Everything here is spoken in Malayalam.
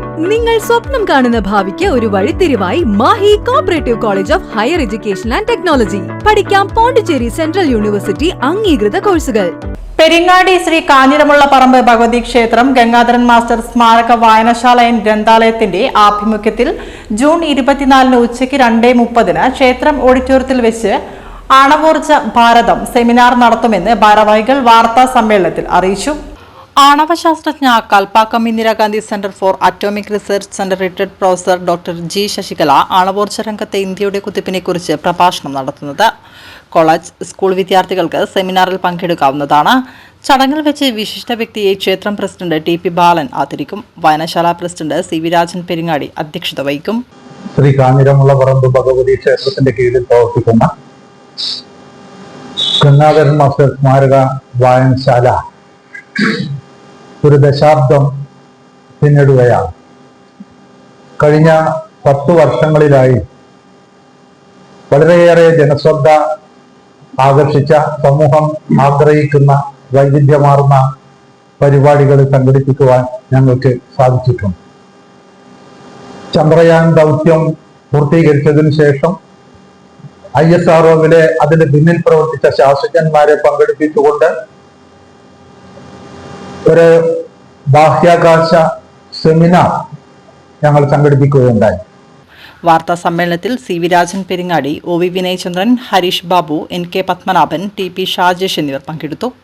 നിങ്ങൾ സ്വപ്നം കാണുന്ന ഭാവിക്ക് ഒരു വഴിത്തിരിവായി Mahe cooperative college of higher education and technology പഠിക്കാം പോണ്ടിച്ചേരി സെൻട്രൽ യൂണിവേഴ്സിറ്റി അംഗീകൃത കോഴ്സുകൾ. പെരിങ്ങാടി ശ്രീ കാഞ്ഞിരമുള്ള പറമ്പ് ഭഗവതി ക്ഷേത്രം ഗംഗാധരൻ മാസ്റ്റർ സ്മാരക വായനശാല എൻ ഗ്രന്ഥാലയത്തിന്റെ ആഭിമുഖ്യത്തിൽ ജൂൺ ഇരുപത്തിനാലിന് ഉച്ചയ്ക്ക് രണ്ടേ മുപ്പതിന് ക്ഷേത്രം ഓഡിറ്റോറിയത്തിൽ വെച്ച് അണവോർജ ഭാരതം സെമിനാർ നടത്തുമെന്ന് ഭാരവാഹികൾ വാർത്താ സമ്മേളനത്തിൽ അറിയിച്ചു. ആണവശാസ്ത്രജ്ഞ Kalpakkam Indira Gandhi centre for atomic research centre retired professor doctor G Sasikala ആണവോർജ രംഗത്തെ ഇന്ത്യയുടെ കുതിപ്പിനെ കുറിച്ച് പ്രഭാഷണം നടത്തുന്നത്. കോളേജ് സ്കൂൾ വിദ്യാർത്ഥികൾക്ക് സെമിനാറിൽ പങ്കെടുക്കാവുന്നതാണ്. ചടങ്ങിൽ വെച്ച് വിശിഷ്ട വ്യക്തിയെ ക്ഷേത്രം പ്രസിഡന്റ് ടി പി ബാലൻ ആദരിക്കും. വായനശാല president C V Rajan Peringadi അധ്യക്ഷത വഹിക്കും. ശ്രീ കാഞ്ഞിരമുള്ള പറമ്പ് ഭഗവതി ക്ഷേത്രത്തിന്റെ കീഴിൽ പ്രവർത്തിക്കുന്ന ഗംഗാധരൻ മാസ്റ്റർ സ്മാരക വായനശാല ഒരു ദശാബ്ദം പിന്നിടുകയാണ്. കഴിഞ്ഞ പത്തു വർഷങ്ങളിലായി വളരെയേറെ ജനശ്രദ്ധ ആകർഷിച്ച സമൂഹം ആഗ്രഹിക്കുന്ന വൈവിധ്യമാർന്ന പരിപാടികൾ സംഘടിപ്പിക്കുവാൻ ഞങ്ങൾക്ക് സാധിച്ചിട്ടുണ്ട്. ചന്ദ്രയാൻ ദൗത്യം പൂർത്തീകരിച്ചതിനു ശേഷം ഐ എസ് ആർ അതിന് പിന്നിൽ പ്രവർത്തിച്ച ശാസ്ത്രജ്ഞന്മാരെ പങ്കെടുപ്പിച്ചുകൊണ്ട് ഒരു ബാഹ്യാകാശ സെമിനാർ ഞങ്ങൾ സംഘടിപ്പിക്കുകയുണ്ടായി. വാർത്താ സമ്മേളനത്തിൽ C V Rajan Peringadi O V Vinayachandran Harish Babu N K Padmanabhan T P Shajesh എന്നിവർ പങ്കെടുത്തു.